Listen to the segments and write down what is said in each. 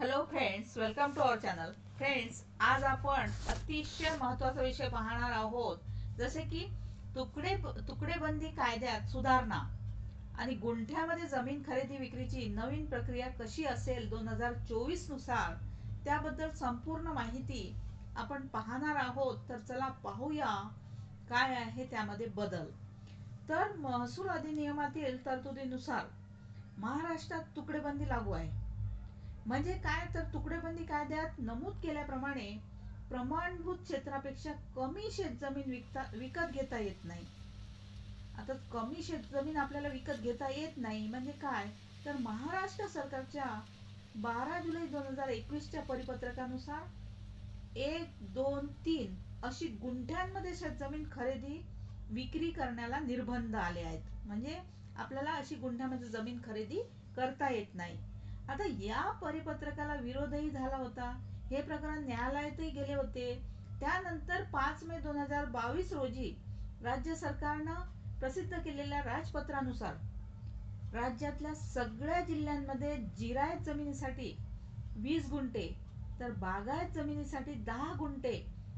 Hello friends welcome to our channel friends आज आपण अतिशय महत्त्वाचा विषय पाहणार आहोत. जसे की तुकडे तुकडेबंदी कायद्यात सुधारणा आणि गुंठ्यामध्ये जमीन खरेदी विक्रीची नवीन प्रक्रिया कशी असेल दोन हजार चोवीसनुसार त्याबद्दल संपूर्ण माहिती आपण पाहणार आहोत. तर चला पाहूया काय आहे त्यामध्ये बदल. तर महसूल अधिनियमातील तरतुदीनुसार महाराष्ट्रात तुकडेबंदी लागू आहे. म्हणजे काय? तर तुकडेबंदी कायद्यात नमूद केल्याप्रमाणे प्रमाणभूत क्षेत्रापेक्षा कमी शेतजमीन विकता विकत घेता येत नाही. आता कमी शेतजमीन आपल्याला विकत घेता येत नाही म्हणजे काय? तर महाराष्ट्र सरकारच्या बारा जुलै दोन हजार एकवीसच्या परिपत्रकानुसार एक दोन तीन अशी गुंठ्यांमध्ये शेतजमीन खरेदी विक्री करण्याला निर्बंध आले आहेत. म्हणजे आपल्याला अशी गुंठ्यामध्ये जमीन खरेदी करता येत नाही. आता या परिपत्रकाला विरोधही झाला होता. हे प्रकरण न्यायालयातही गेले होते. त्यानंतर पाच मे दोन हजार बावीस रोजी राज्य सरकारनं प्रसिद्ध केलेल्या राजपत्रानुसार राज्यातल्या सगळ्या जिल्ह्यांमध्ये जिरायत जमिनीसाठी वीस गुंठे तर बागायत जमिनीसाठी दहा गुंठे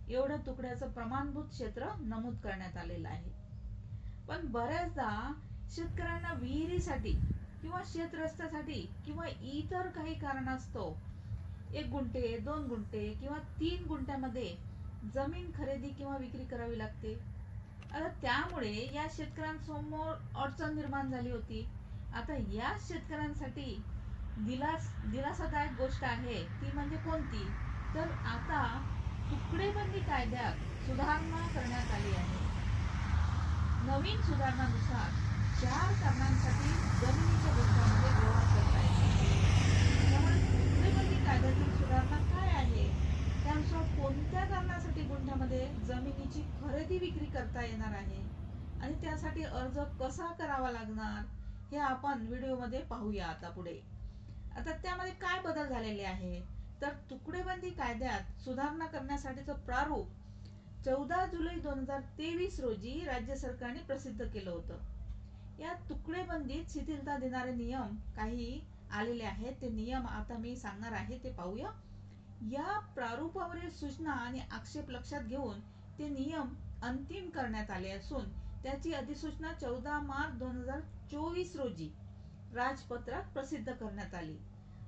एवढं तुकड्याचं प्रमाणभूत क्षेत्र नमूद करण्यात आलेलं आहे. पण बऱ्याचदा शेतकऱ्यांना विहिरीसाठी किंवा शेत रस्त्यासाठी किंवा इतर काही कारणास्तव एक गुंठे दोन गुंठे किंवा तीन गुंठ्यामध्ये जमीन खरेदी किंवा विक्री करावी लागते. आता त्यामुळे या शेतकऱ्यांसमोर अडचण निर्माण झाली होती. आता या शेतकऱ्यांसाठी दिलास दिलासादायक गोष्ट आहे ती म्हणजे कोणती? तर आता तुकडेबंदी कायद्यात सुधारणा करण्यात आली आहे. नवीन सुधारणानुसार कारणांसाठी जमिनीच्या व्यवहार करता त्यामुळे कायद्यातील सुधारणा काय आहे? त्यानुसार कोणत्या कारणासाठी गुंठ्यामध्ये जमिनीची खरेदी विक्री करता येणार आहे? आणि त्यासाठी अर्ज कसा करावा लागणार? हे आपण व्हिडिओमध्ये पाहूया आता पुढे. आता त्यामध्ये काय बदल झालेले आहे? तर तुकडेबंदी कायद्यात सुधारणा करण्यासाठीचं प्रारूप चौदा जुलै दोन हजार तेवीस रोजी राज्य सरकारने प्रसिद्ध केलं होतं. या तुकडेबंदीत शिथिलता देणारे नियम काही आलेले आहेत. ते नियम आता मी सांगणार आहे ते पाहूया. या प्रारूपावरील सूचना आणि आक्षेप लक्षात घेऊन ते नियम अंतिम करण्यात आले असून त्याची अधिसूचना चौदा मार्च दोन हजार चोवीस रोजी राजपत्रात प्रसिद्ध करण्यात आली.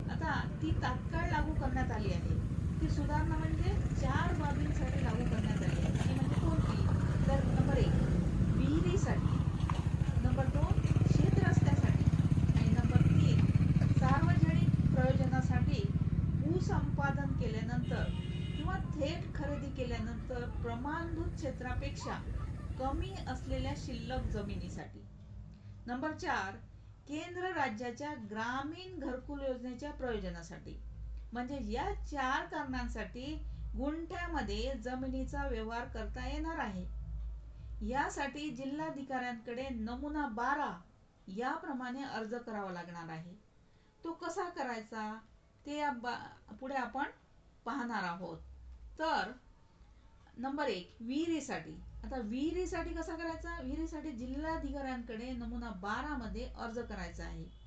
आता ती तात्काळ लागू करण्यात आली आहे. ती सुधारणा म्हणजे चार बाबींसाठी लागू करण्यात आली आहे. ती म्हणजे कोणती? तर नंबर एक विहिरीसाठी नंबर दोन शेत रस्त्यासाठी. आणि नंबर तीन सार्वजनिक प्रयोजनासाठी भूसंपादन केल्यानंतर किंवा थेट खरेदी केल्यानंतर प्रमाणभूत क्षेत्रापेक्षा कमी असलेल्या शिल्लक जमिनीसाठी. नंबर चार केंद्र राज्याच्या ग्रामीण घरकुल योजनेच्या प्रयोजनासाठी. म्हणजे या चार कारणांसाठी गुंठ्यामध्ये जमिनीचा व्यवहार करता येणार आहे. यासाठी जिल्हाधिकाऱ्यांकडे नमुना बारा याप्रमाणे अर्ज करावा लागणार आहे. तो कसा करायचा ते बा- पुढे आपण पाहणार आहोत. तर नंबर एक विहिरीसाठी. आता विहिरीसाठी कसा करायचा? विहिरीसाठी जिल्हाधिकाऱ्यांकडे नमुना बारा मध्ये अर्ज करायचा आहे.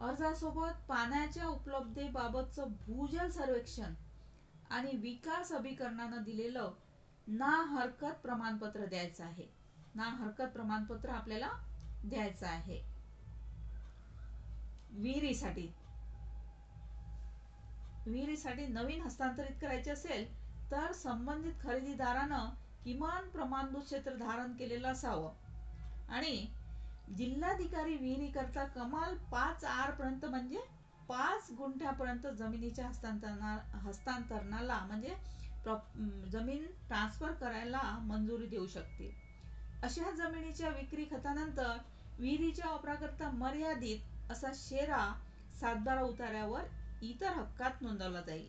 अर्जासोबत पाण्याच्या उपलब्धतेबाबतचं भूजल सर्वेक्षण आणि विकास अभिकरणानं दिलेलं ना हरकत प्रमाणपत्र द्यायचं आहे. ना हरकत प्रमाणपत्र आपल्याला द्यायचं आहे. विहिरीसाठी. विहिरीसाठी नवीन हस्तांतरित करायचे असेल तर संबंधित खरेदीदारानं किमान प्रमाणभूत क्षेत्र धारण केलेलं असावं. आणि जिल्हाधिकारी विहिरीकरता कमाल पाच आर पर्यंत म्हणजे पाच गुंठ्यापर्यंत जमिनीच्या हस्तांतरणा हस्तांतरणाला म्हणजे जमीन ट्रान्सफर करायला मंजुरी देऊ शकतील. अशा जमिनीच्या विक्री खतानंतर विहिरीच्या वापराकरता मर्यादित असा शेरा सातबारा उतार्यावर इतर हक्कात नोंदवला जाईल.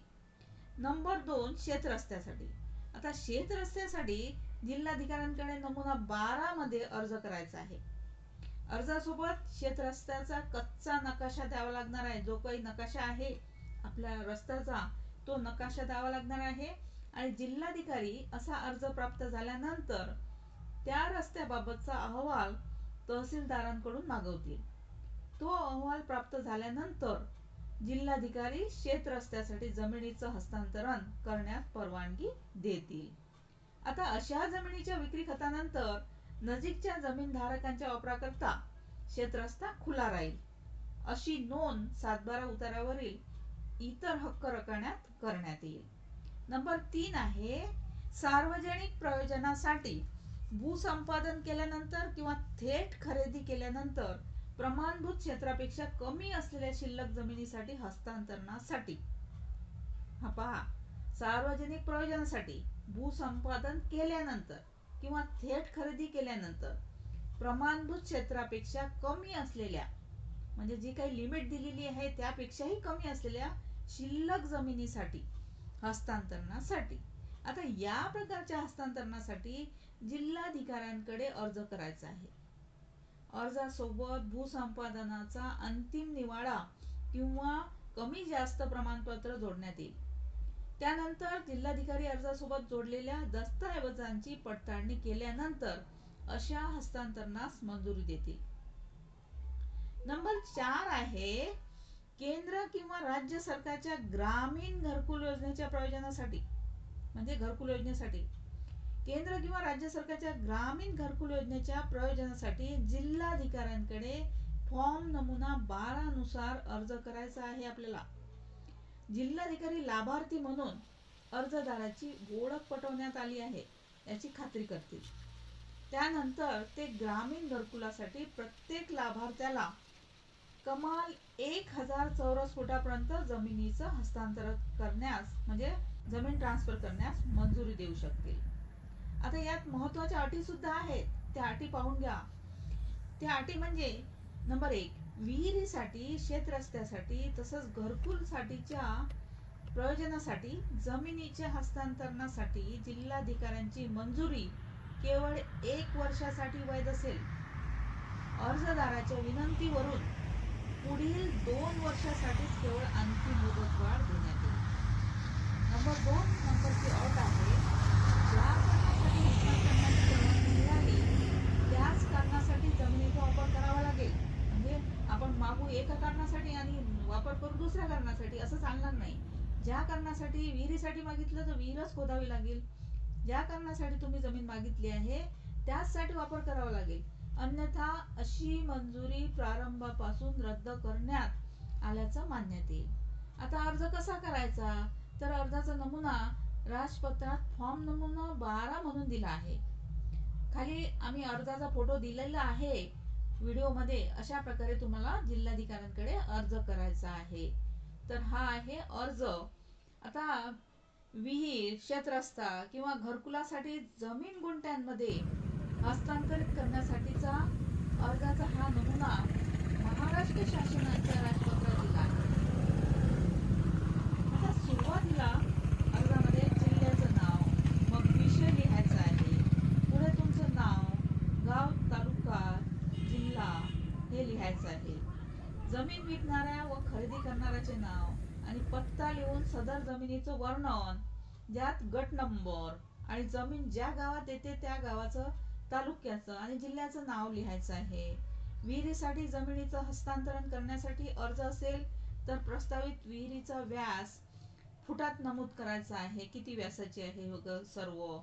नंबर दोन शेत रस्त्यासाठी. आता शेत रस्त्यासाठी जिल्हाधिकाऱ्यांकडे नमुना बारा मध्ये अर्ज करायचा आहे. अर्जासोबत शेत रस्त्याचा कच्चा नकाशा द्यावा लागणार आहे. जो काही नकाशा आहे आपल्या रस्त्याचा तो नकाशा द्यावा लागणार आहे. आणि जिल्हाधिकारी असा अर्ज प्राप्त झाल्यानंतर त्या रस्त्याबाबतचा अहवाल तहसीलदारांकडून मागवतील. तो अहवाल प्राप्त झाल्यानंतर जिल्हाधिकारी शेत रस्त्यासाठी जमिनीचं हस्तांतरण करण्यास परवानगी देतील. आता अशा जमिनीच्या विक्री खतानंतर नजीकच्या जमीनधारकांच्या वापराकरता शेत रस्ता खुला राहील. अशी नोंद सातबारा उतारावरील इतर हक्क रकान्यात करण्यात येईल. नंबर तीन आहे सार्वजनिक प्रयोजनासाठी भूसंपादन केल्यानंतर किंवा थेट खरेदी केल्यानंतर प्रमाणभूत क्षेत्रापेक्षा कमी असलेल्या शिल्लक जमिनीसाठी हस्तांतरणासाठी. हा पहा सार्वजनिक प्रयोजनासाठी भूसंपादन केल्यानंतर किंवा थेट खरेदी केल्यानंतर प्रमाणभूत क्षेत्रापेक्षा कमी असलेल्या म्हणजे जी काही लिमिट दिलेली आहे त्यापेक्षाही कमी असलेल्या शिल्लक जमिनीसाठी हस्तांतरणासाठी. आता या प्रकारच्या हस्तांतरणासाठी जिल्हाधिकाऱ्यांकडे अर्ज करायचा आहे. अर्जासोबत भूसंपादनाचा अंतिम निवाडा किंवा कमी जास्त प्रमाणपत्र जोडण्यात येईल. त्यानंतर जिल्हाधिकारी अर्जासोबत जोडलेल्या दस्तऐवजांची पडताळणी केल्यानंतर अशा हस्तांतरणास मंजुरी देतील. नंबर चार आहे केंद्र किंवा राज्य सरकारच्या ग्रामीण घरकुल योजनेच्या प्रयोजनासाठी म्हणजे घरकुल योजनेसाठी केंद्र किंवा राज्य सरकारच्या ग्रामीण घरकुल योजनेच्या प्रयोजनासाठी जिल्हाधिकाऱ्यांकडे फॉर्म नमुना बारा नुसार अर्ज करायचा आहे आपल्याला. जिल्हाधिकारी लाभार्थी म्हणून अर्जदाराची ओळख पटवण्यात आली आहे याची खात्री करतील. त्यानंतर ते ग्रामीण घरकुलासाठी प्रत्येक लाभार्थ्याला कमाल एक हजार चौरस फुटापर्यंत जमिनीचं हस्तांतरण करण्यास म्हणजे जमीन ट्रान्सफर करण्यास मंजुरी देऊ शकतील. आता यात महत्त्वाच्या अटी सुद्धा आहेत. त्या अटी पाहून घ्या. त्या अटी म्हणजे नंबर एक विहिरीसाठी शेत रस्त्यासाठी तसंच घरकुल साठीच्या प्रयोजनासाठी जमिनीच्या हस्तांतरणासाठी जिल्हाधिकाऱ्यांची मंजुरी केवळ एक वर्षासाठी वैध असेल. अर्जदाराच्या विनंतीवरून पुढील दोन वर्षासाठीच केवळ अंतिम मुदतवाढ देण्यात येईल. नंबर दोन नंबरची अट आहे. ज्या कारणासाठी हस्तांतरणाची परवानगी मिळाली त्याच कारणासाठी जमिनीचा वापर करावा लागेल. म्हणजे आपण मागू एका कारणासाठी आणि वापर करू दुसऱ्या कारणासाठी असं चालणार नाही. ज्या कारणासाठी विहिरीसाठी मागितलं तर विहीरच खोदावी लागेल. ज्या कारणासाठी तुम्ही जमीन मागितली आहे त्याचसाठी वापर करावा लागेल. अन्यथा अशी मंजुरी प्रारंभापासून रद्द करण्यात आल्याचं मानण्यात येईल आता अर्ज कसा करायचा? तर अर्जाचा नमुना राजपत्रात फॉर्म नमुना बारा म्हणून दिला आहे. खाली आम्ही अर्जाचा फोटो दिलेला आहे. व्हिडिओमध्ये अशा प्रकारे तुम्हाला जिल्हाधिकाऱ्यांकडे अर्ज करायचा आहे. तर हा आहे अर्ज. आता विहीर शेतरस्ता किंवा घरकुलासाठी जमीन गुंठ्यांमध्ये हस्तांतरित करण्यासाठीचा अर्जाचा हा नमुना महाराष्ट्र शासनाच्या राजपत्रात दिला आहे. आता सुरुवातीला अर्जामध्ये जिल्ह्याचं नाव मग विषय लिहायचा आहे. पुढे तुमचं नाव गाव तालुका जिल्हा हे लिहायचं आहे. जमीन विकणाऱ्या व खरेदी करणाऱ्याचे नाव आणि पत्ता लिहून सदर जमिनीचं वर्णन ज्यात गट नंबर आणि जमीन ज्या गावात येते त्या गावाचं तालुक्याचं आणि जिल्ह्याचं नाव लिहायचं आहे. विहिरीसाठी जमिनीचं हस्तांतरण करण्यासाठी अर्ज असेल तर प्रस्तावित विहिरीचा व्यास फुटात नमूद करायचा आहे. किती व्यासाची आहे वगैरे सर्व.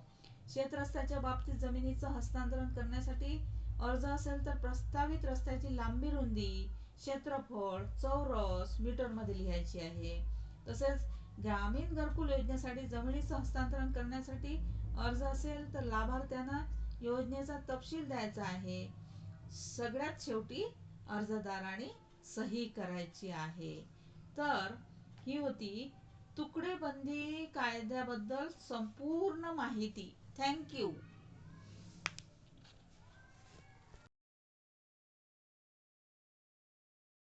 शेतरस्त्याच्या बाबतीत जमिनीचं हस्तांतरण करण्यासाठी अर्ज असेल तर प्रस्तावित रस्त्याची लांबी रुंदी क्षेत्रफळ चौरस मीटरमध्ये लिहायची आहे. तसेच ग्रामीण घरकुल योजनेसाठी जमिनीचं हस्तांतरण करण्यासाठी अर्ज असेल तर लाभार्थ्यांना योजनेचा तपशील द्यायचा आहे. सगळ्यात शेवटी अर्जदाराने सही करायची आहे. तर ही होती तुकडेबंदी कायद्याबद्दल संपूर्ण माहिती. थँक्यू